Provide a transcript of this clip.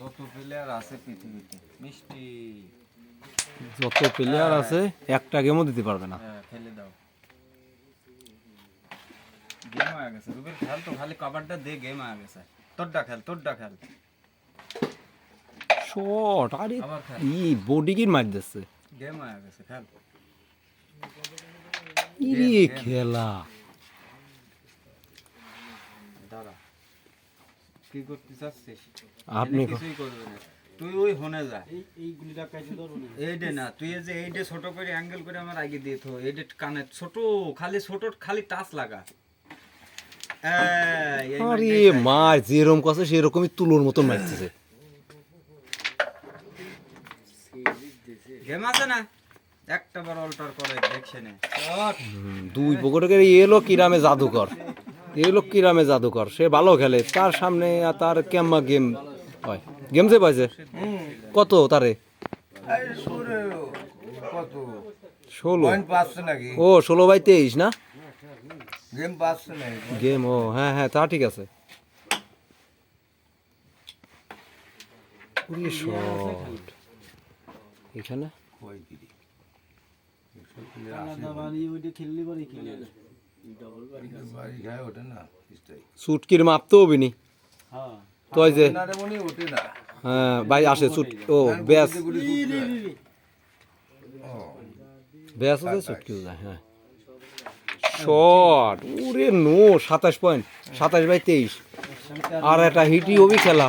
যত প্লেয়ার আছে পৃথিবীতে মিষ্টি। যত প্লেয়ার আছে একটা গেমও দিতে পারবে না। হ্যাঁ খেলে দাও। গেম হয়ে গেছে। রুবেল খেল তো খালি কভারটা দে গেম হয়ে গেছে। তোরটা খেল তোরটা খেল। শট আরে ই বডি কি মার দিচ্ছে গেম হয়ে গেছে খেল। ই খেলা। দাঁড়া। কি করতে চাচ্ছিস? আপনি কিছুই করবে না। তুই ওই হনে যা। এইডে না তুই যে এইডে ছোট করে অ্যাঙ্গেল করে আমার আগে দিয়ে থো। এইডে কানে ছোট খালি ছোট খালি টাচ লাগা। আরে যেরকম কাছে সেরকমই তুলোর মতন মারতেছে। গেম আছে না? একটা বার অল্টার করে দেখছে না। দুই পকেটের এলো কিরামে জাদুকর এলো কিরামে জাদুকর। সে ভালো খেলে। তার সামনে তার কেম্মা গেম হয়। গেম যে পাইছে? কত তারে? ষোলো। ও, ষোলো বাই তেইশ না? গেম, ও হ্যাঁ হ্যাঁ তা ঠিক আছে। এখানে সুটকির মাপ তো হবিনি তো ওই যে হ্যাঁ ভাই আসে সুট ও ব্যাস। ব্যাস আছে সুটকি হ্যাঁ। শট ওরে নো সাতাশ পয়েন্ট সাতাশ বাই তেইশ। আর একটা হিটি হবি খেলা